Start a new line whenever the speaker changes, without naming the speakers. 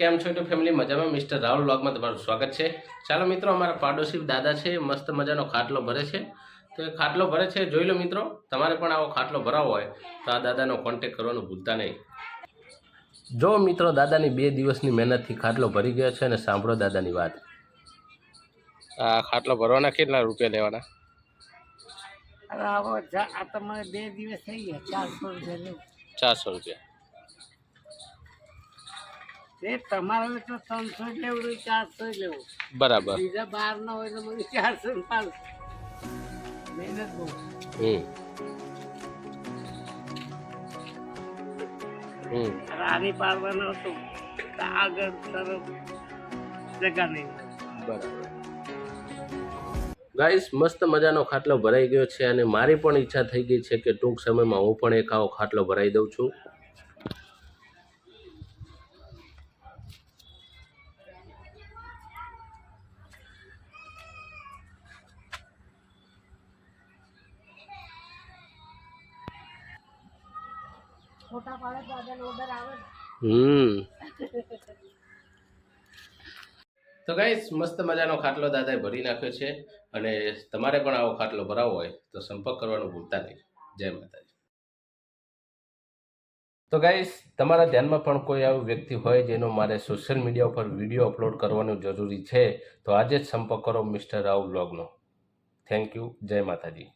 કેમ છો તો ફેમિલી? મજામાં? મિસ્ટર રાહુલ બ્લોગમાં તમારું સ્વાગત છે. ચાલો મિત્રો અમારા પાડોશી દાદા છે મસ્ત મજાનો ખાટલો ભરે છે. તો એ ખાટલો ભરે છે જોઈ લો મિત્રો તમારે પણ આવો ખાટલો ભરાવો હોય તો આ દાદાનો કોન્ટેક કરવાનું ભૂલતા નહીં. જો મિત્રો દાદાની બે દિવસની મહેનતથી ખાટલો ભરી ગયો છે અને સાંભળો દાદાની વાત. આ ખાટલો ભરવાના કેટલા રૂપિયા લેવાના.
બે દિવસ થઈ ગયા ચારસો રૂપિયા
ચારસો રૂપિયા.
એ તમારે તો ત્રણસો જ લેવું ચારસો જ લેવું
બરાબર.
બીજા બાર ના હોય તો મને ચારસો ને પાંચસો. મહેનત બહુ.
હમ. હમ.
રાની પાડવાનો હતો. આગળ તરફ જગા નહીં
બરાબર. ગાઈસ મસ્ત મજાનો ખાટલો ભરાઈ ગયો છે અને મારી પણ ઈચ્છા થઈ ગઈ છે કે ટૂંક સમયમાં હું પણ એક આવો ખાટલો ભરાઈ દઉં છું.
ફોટા પાડે તો આગળ ઓર્ડર આવે
હમ. તો ગાઈસ મસ્ત મજાનો ખાટલો દાદાએ ભરી નાખ્યો છે અને તમારે પણ આવો ખાટલો ભરાવો હોય તો સંપર્ક કરવાનું ભૂલતા નહીં. જય માતાજી. તો ગાઈસ તમારા ધ્યાનમાં પણ કોઈ આવું વ્યક્તિ હોય જેનો મારે સોશિયલ મીડિયા ઉપર વીડિયો અપલોડ કરવાનું જરૂરી છે તો આજે જ સંપર્ક કરો મિસ્ટર રાવ બ્લોગનો થેન્ક યુ જય માતાજી.